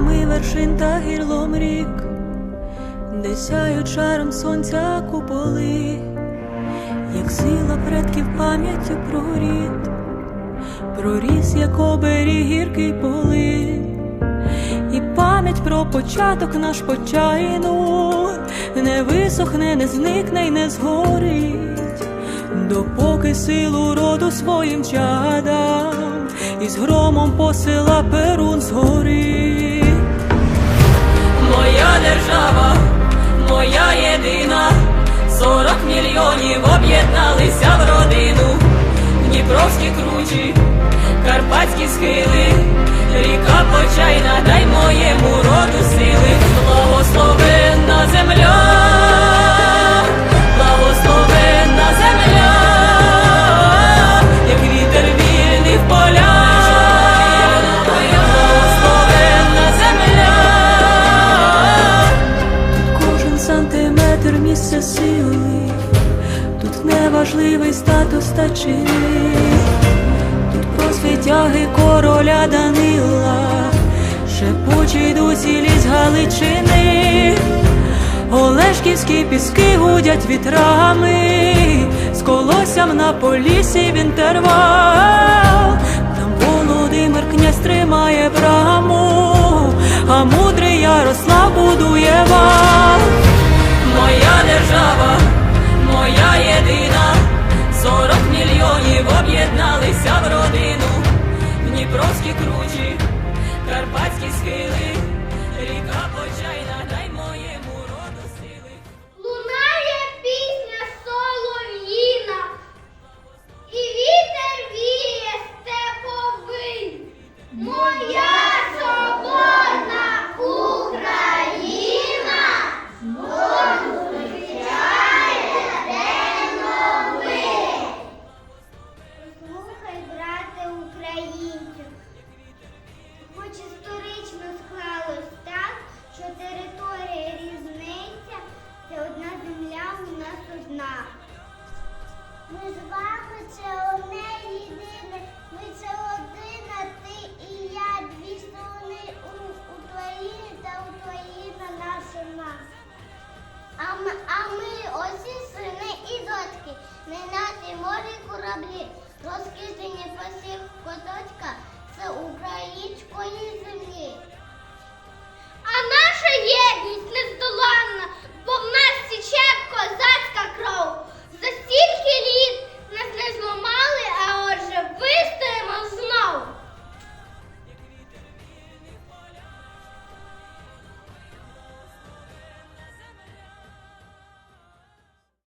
горами вершин та гірлом рік, де сяють шаром сонця куполи, як сила предків пам'яттю про рід, проріс, як оберіг гіркий полин, і пам'ять про початок наш почайну не висохне, не зникне й не згорить, допоки силу роду своїм чадам із громом посила єдина, сорок мільйонів об'єдналися в родину, Дніпровські кручі, карпатські схили, ріка почайна, дай моєму роду сили, тут неважливий статус та чини, тут про світяги короля Данила, шепочий дусі ліс Галичини, Олешківські піски гудять вітрами, з колоссям на полісі він тервав, українцю, хоч історично склалось так, що територія різниця, це одна земля у нас одна. Ми з вами це одне єдине, ми це один, а ти і